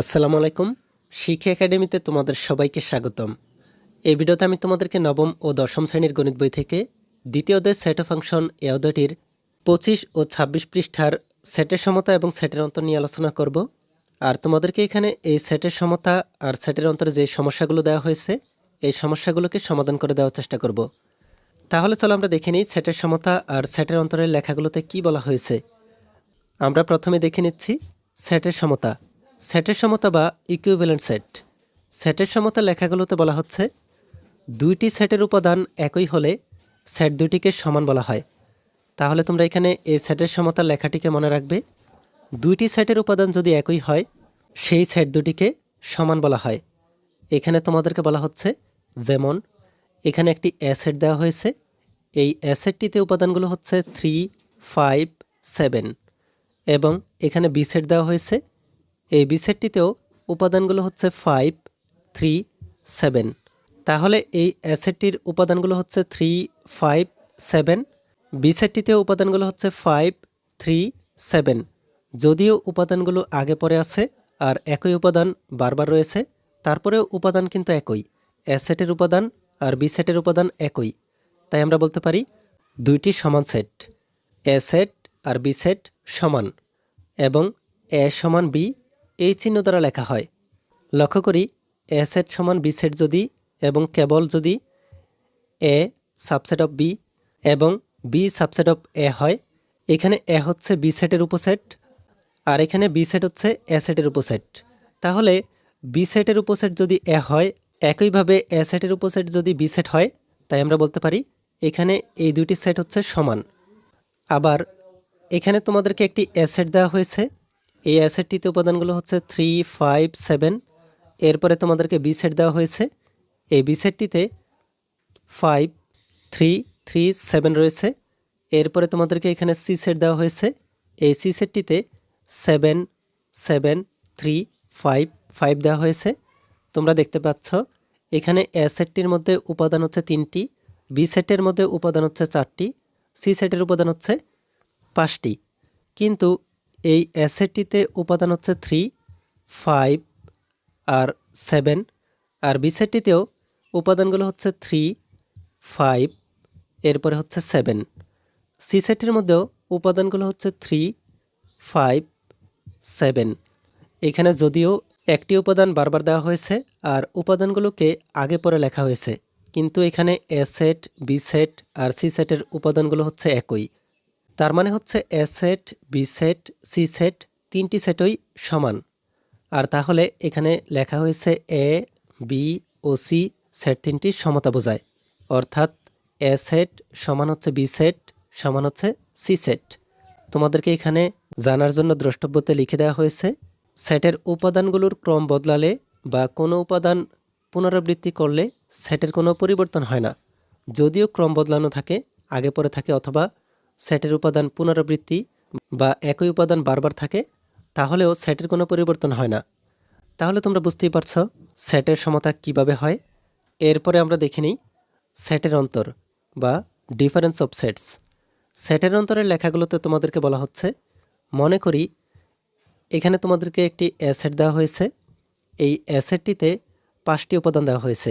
আসসালামু আলাইকুম। শিক্ষা একাডেমিতে তোমাদের সবাইকে স্বাগতম। এই ভিডিওতে আমি তোমাদেরকে নবম ও দশম শ্রেণির গণিত বই থেকে দ্বিতীয় অধ্যায় সেট ফাংশন এ অধ্যায়টির পঁচিশ ও ছাব্বিশ পৃষ্ঠার সেটের সমতা এবং সেটের অন্তর নিয়ে আলোচনা করব। আর তোমাদেরকে এখানে এই সেটের সমতা আর সেটের অন্তরে যে সমস্যাগুলো দেওয়া হয়েছে, এই সমস্যাগুলোকে সমাধান করে দেওয়ার চেষ্টা করব। তাহলে চলো আমরা দেখে নিই সেটের সমতা আর সেটের অন্তরের লেখাগুলোতে কি বলা হয়েছে। আমরা প্রথমে দেখে নিচ্ছি সেটের সমতা। সেটের সমতা বা ইকুইভ্যালেন্ট সেট সেটের সমতা লেখাগুলোতে বলা হচ্ছে, দুইটি সেটের উপাদান একই হলে সেট দুটিকে সমান বলা হয়। তাহলে তোমরা এখানে এই সেটের সমতা লেখাটিকে মনে রাখবে, দুইটি সেটের উপাদান যদি একই হয়, সেই সেট দুটিকে সমান বলা হয়। এখানে তোমাদেরকে বলা হচ্ছে, যেমন এখানে একটি অ্যাসেট দেওয়া হয়েছে, এই অ্যাসেটটিতে উপাদানগুলো হচ্ছে থ্রি ফাইভ সেভেন এবং এখানে বি সেট দেওয়া হয়েছে এই বি সেটটিতেও উপাদানগুলো হচ্ছে ফাইভ থ্রি সেভেন তাহলে এই অ্যাসেটটির উপাদানগুলো হচ্ছে থ্রি ফাইভ সেভেন বি সেটটিতেও উপাদানগুলো হচ্ছে ফাইভ থ্রি সেভেন যদিও উপাদানগুলো আগে পরে আছে, আর একই উপাদান বারবার রয়েছে, তারপরেও উপাদান কিন্তু একই। অ্যাসেটের উপাদান আর বি সেটের উপাদান একই। তাই আমরা বলতে পারি দুইটি সমান সেট এ সেট আর বি সেট সমান। এবং এ সমান বি এই চিহ্ন দ্বারা লেখা হয়। লক্ষ্য করি, এ সেট সমান বি সেট যদি এবং কেবল যদি এ সাবসেট অফ বি এবং বি সাবসেট অফ এ হয়, এখানে এ হচ্ছে বি সেটের উপসেট আর এখানে বি সেট হচ্ছে এ সেটের উপসেট। তাহলে বি সেটের উপসেট যদি এ হয়, একইভাবে এ সেটের উপসেট যদি বি সেট হয়, তাই আমরা বলতে পারি এখানে এই দুটি সেট হচ্ছে সমান। আবার এখানে তোমাদেরকে একটি অ্যাসেট দেওয়া হয়েছে এই অ্যাসেটটিতে উপাদানগুলো হচ্ছে থ্রি ফাইভ সেভেন এরপরে তোমাদেরকে বি সেট দেওয়া হয়েছে। এই বি সেটটিতে ফাইভ থ্রি থ্রি সেভেন রয়েছে। এরপরে তোমাদেরকে এখানে সি সেট দেওয়া হয়েছে। এই সি সেটটিতে seven seven three five five দেওয়া হয়েছে। তোমরা দেখতে পাচ্ছ, এখানে এ সেটটির মধ্যে উপাদান হচ্ছে তিনটি বি সেটের মধ্যে উপাদান হচ্ছে চারটি সি সেটের উপাদান হচ্ছে পাঁচটি। কিন্তু এই অ্যাসেটটিতে উপাদান হচ্ছে থ্রি ফাইভ আর সেভেন আর বি সেটটিতেও উপাদানগুলো হচ্ছে থ্রি ফাইভ এরপরে হচ্ছে সেভেন সি সেটের মধ্যেও উপাদানগুলো হচ্ছে থ্রি ফাইভ সেভেন এখানে যদিও একটি উপাদান বারবার দেওয়া হয়েছে আর উপাদানগুলোকে আগে পরে লেখা হয়েছে, কিন্তু এখানে এ সেট বি সেট আর সি সেটের উপাদানগুলো হচ্ছে একই। তার মানে হচ্ছে A set B set C set তিনটি সেটই সমান। আর তাহলে এখানে লেখা হয়েছে এ বি ও সি সেট তিনটি সমতা বোঝায়। অর্থাৎ এ সেট সমান হচ্ছে বি সেট সমান হচ্ছে সি সেট তোমাদেরকে এখানে জানার জন্য দ্রষ্টব্যতে লিখে দেওয়া হয়েছে, সেটের উপাদানগুলোর ক্রম বদলালে বা কোনো উপাদান পুনরাবৃত্তি করলে সেটের কোনো পরিবর্তন হয় না। যদিও ক্রম বদলানো থাকে, আগে পরে থাকে অথবা সেটের উপাদান পুনরাবৃত্তি বা একই উপাদান বারবার থাকে, তাহলেও সেটের কোনো পরিবর্তন হয় না। তাহলে তোমরা বুঝতেই পারছ সেটের সমতা কীভাবে হয়। এরপরে আমরা দেখে নিই সেটের অন্তর বা ডিফারেন্স অফ সেটস। সেটের অন্তরের লেখাগুলোতে তোমাদেরকে বলা হচ্ছে, মনে করি এখানে তোমাদেরকে একটি অ্যাসেট দেওয়া হয়েছে। এই অ্যাসেটটিতে পাঁচটি উপাদান দেওয়া হয়েছে,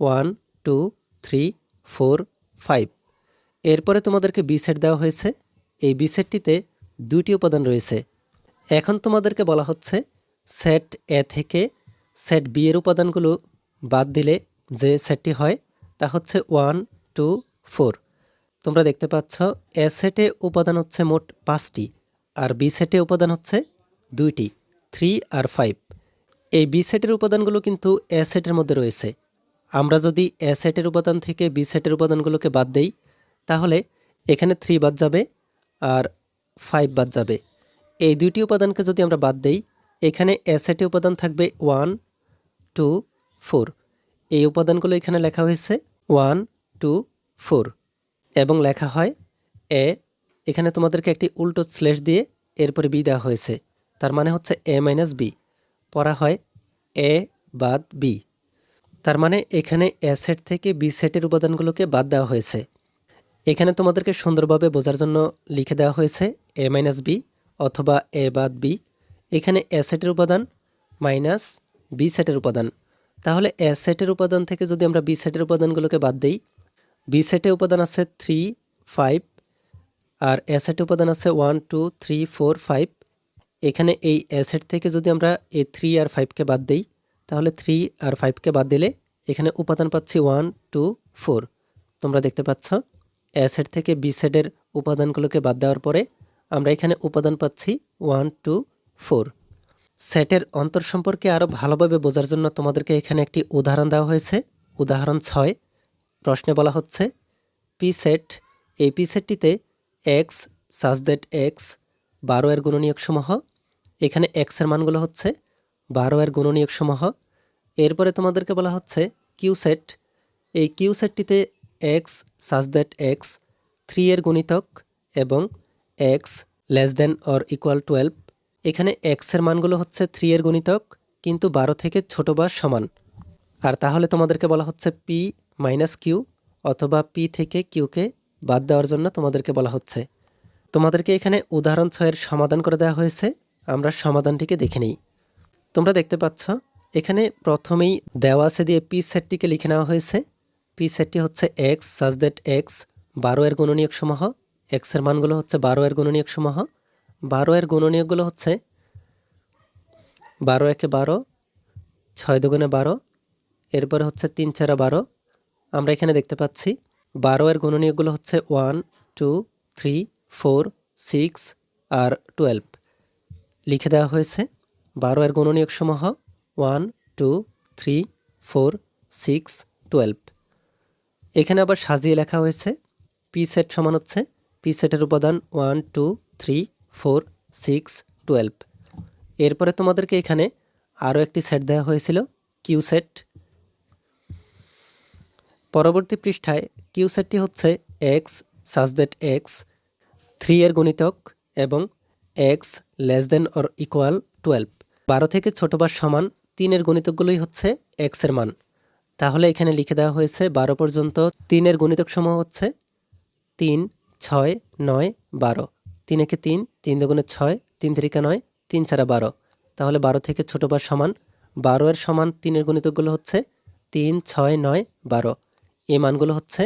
one, two, three, four, five. এরপরে তোমাদেরকে বি সেট দেওয়া হয়েছে। এই বি সেটটিতে দুইটি উপাদান রয়েছে। এখন তোমাদেরকে বলা হচ্ছে সেট এ থেকে সেট বি এর উপাদানগুলো বাদ দিলে যে সেটটি হয়, তা হচ্ছে ওয়ান টু ফোর তোমরা দেখতে পাচ্ছ এ সেটে উপাদান হচ্ছে মোট পাঁচটি আর বি সেটে উপাদান হচ্ছে দুইটি থ্রি আর ফাইভ এই বি সেটের উপাদানগুলো কিন্তু এ সেটের মধ্যে রয়েছে। আমরা যদি এ সেটের উপাদান থেকে বি সেটের উপাদানগুলোকে বাদ দেই তাহলে এখানে থ্রি বাদ যাবে আর ফাইভ বাদ যাবে। এই দুইটি উপাদানকে যদি আমরা বাদ দেই, এখানে এ সেটে উপাদান থাকবে ওয়ান টু ফোর এই উপাদানগুলো এখানে লেখা হয়েছে ওয়ান টু ফোর এবং লেখা হয় এ এখানে তোমাদেরকে একটি উল্টো স্লেশ দিয়ে এরপরে বি দেওয়া হয়েছে। তার মানে হচ্ছে এ মাইনাস বি পড়া হয় এ বাদ বি তার মানে এখানে এ সেট থেকে বি সেটের উপাদানগুলোকে বাদ দেওয়া হয়েছে। এখানে তোমাদেরকে সুন্দরভাবে বোঝার জন্য লিখে দেওয়া হয়েছে এ মাইনাস বি অথবা এ বাদ বি এখানে অ্যাসেটের উপাদান মাইনাস বি সেটের উপাদান। তাহলে এ সেটের উপাদান থেকে যদি আমরা বি সেটের উপাদানগুলোকে বাদ দিই বি সেটে উপাদান আছে থ্রি ফাইভ আর এ সেটে উপাদান আছে one two three four five এখানে এই অ্যাসেট থেকে যদি আমরা এই থ্রি আর ফাইভকে বাদ দিই, তাহলে থ্রি আর ফাইভকে বাদ দিলে এখানে উপাদান পাচ্ছি ওয়ান টু ফোর তোমরা দেখতে পাচ্ছ? অ্যাসেট থেকে বি সেটের উপাদানগুলোকে বাদ দেওয়ার পরে আমরা এখানে উপাদান পাচ্ছি ওয়ান, টু, ফোর। সেটের অন্তর সম্পর্কে আরও ভালোভাবে বোঝার জন্য তোমাদেরকে এখানে একটি উদাহরণ দেওয়া হয়েছে। উদাহরণ ছয়, প্রশ্নে বলা হচ্ছে, পি সেট এই পি সেটটিতে এক্স সাজ দ্যাট এক্স বারো এর গুণনীয়ক সমূহ, এখানে এক্সের মানগুলো হচ্ছে বারো এর গুণনীয়ক সমূহ। এরপরে তোমাদেরকে বলা হচ্ছে, কিউ সেট এই কিউ সেটটিতে X such that X three এর গুণিতক এবং X less than or equal twelve এখানে এক্সের মানগুলো হচ্ছে থ্রি এর গুণিতক কিন্তু বারো থেকে ছোট বা সমান। আর তাহলে তোমাদেরকে বলা হচ্ছে পি মাইনাস কিউ অথবা পি থেকে কিউকে বাদ দেওয়ার জন্য তোমাদেরকে বলা হচ্ছে। তোমাদেরকে এখানে উদাহরণ ছয়ের সমাধান করে দেওয়া হয়েছে, আমরা সমাধানটিকে দেখে নিই। তোমরা দেখতে পাচ্ছ, এখানে প্রথমেই দেওয়া আছে দিয়ে পি সেটটিকে লিখে নেওয়া হয়েছে। পি সেটটি হচ্ছে এক্স সাজ দ্যাট এক্স বারো এর গুণনীয়ক সমূহ এক্সের মানগুলো হচ্ছে বারো এর গুণনীয়ক সমূহ, বারো এর গুণনীয়কগুলো হচ্ছে বারো একে বারো, ছয় দুগুণে বারো, এরপরে হচ্ছে তিন চারা বারো। আমরা এখানে দেখতে পাচ্ছি বারো এর গুণনীয়কগুলো হচ্ছে one two three four six আর টুয়েলভ লিখে দেওয়া হয়েছে বারো এর গুণনীয়ক সমূহ one two three four six twelve এখানে আবার সাজিয়ে লেখা হয়েছে পি সেট সমান হচ্ছে পি সেটের উপাদান one two three four six twelve এরপরে তোমাদেরকে এখানে আরও একটি সেট দেওয়া হয়েছিল কিউ সেট পরবর্তী পৃষ্ঠায় কিউ সেটটি হচ্ছে x such that X three এর গুণিতক এবং X less than or equal twelve বারো থেকে ছোট বা সমান তিনের গণিতকগুলোই হচ্ছে এক্সের মান। তাহলে এখানে লিখে দেওয়া হয়েছে বারো পর্যন্ত তিনের গণিতক সমূহ হচ্ছে তিন, ছয়, নয়, বারো। তিন একে তিন তিন দুগুণে ছয়, তিন তিরিকা নয়, তিন ছাড়া বারো। তাহলে বারো থেকে ছোট বা সমান, বারো এর সমান তিনের গণিতকগুলো হচ্ছে তিন, ছয়, নয়, বারো। এই মানগুলো হচ্ছে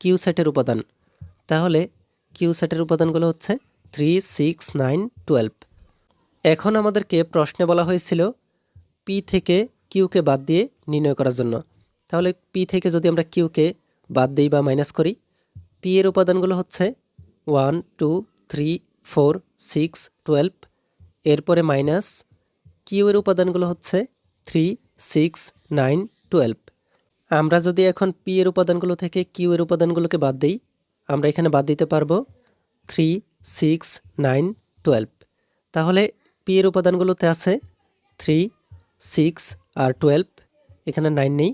কিউ সেটের উপাদান। তাহলে কিউ সেটের উপাদানগুলো হচ্ছে থ্রি সিক্স নাইন টুয়েলভ এখন আমাদেরকে প্রশ্নে বলা হয়েছিল পি থেকে কিউকে বাদ দিয়ে নির্ণয় করার জন্য। তাহলে পি থেকে যদি আমরা কিউকে বাদ দিই বা মাইনাস করি, পি এর উপাদানগুলো হচ্ছে one, two, three, four, six, twelve. এরপরে মাইনাস কিউ এর উপাদানগুলো হচ্ছে থ্রি, সিক্স, নাইন, টুয়েলভ। আমরা যদি এখন পি এর উপাদানগুলো থেকে কিউ এর উপাদানগুলোকে বাদ দিই, আমরা এখানে বাদ দিতে পারব থ্রি, সিক্স, নাইন, টুয়েলভ। তাহলে পি এর উপাদানগুলোতে আছে থ্রি, সিক্স আর টুয়েলভ। এখানে নাইন নেই।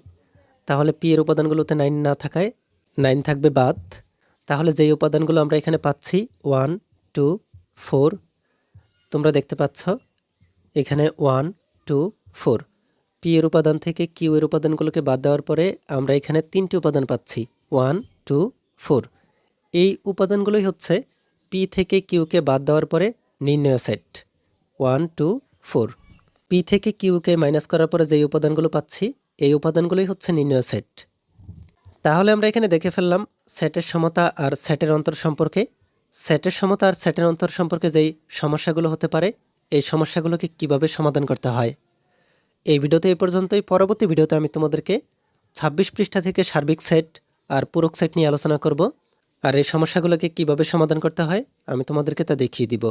তাহলে পি এর উপাদানগুলোতে নাইন না থাকায় নাইন থাকবে বাদ। তাহলে যেই উপাদানগুলো আমরা এখানে পাচ্ছি ওয়ান টু ফোর তোমরা দেখতে পাচ্ছ, এখানে ওয়ান টু ফোর পি এর উপাদান থেকে কিউ এর উপাদানগুলোকে বাদ দেওয়ার পরে আমরা এখানে তিনটি উপাদান পাচ্ছি ওয়ান টু ফোর এই উপাদানগুলোই হচ্ছে পি থেকে কিউকে বাদ দেওয়ার পরে নির্ণয় set one two four P থেকে কিউকে মাইনাস করার পরে যেই উপাদানগুলো পাচ্ছি এই উপাদানগুলোই হচ্ছে নির্ণয় সেট। তাহলে আমরা এখানে দেখে ফেললাম সেটের সমতা আর সেটের অন্তর সম্পর্কে। সেটের সমতা আর সেটের অন্তর সম্পর্কে যেই সমস্যাগুলো হতে পারে, এই সমস্যাগুলোকে কীভাবে সমাধান করতে হয়? এই ভিডিওতে এই পর্যন্তই। পরবর্তী ভিডিওতে আমি তোমাদেরকে ছাব্বিশ পৃষ্ঠা থেকে সার্বিক সেট আর পূরক সেট নিয়ে আলোচনা করব। আর এই সমস্যাগুলোকে কীভাবে সমাধান করতে হয়, আমি তোমাদেরকে তা দেখিয়ে দিব।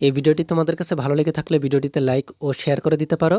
এই ভিডিওটি তোমাদের কাছে ভালো লেগে থাকলে ভিডিওটিতে লাইক ও শেয়ার করে দিতে পারো।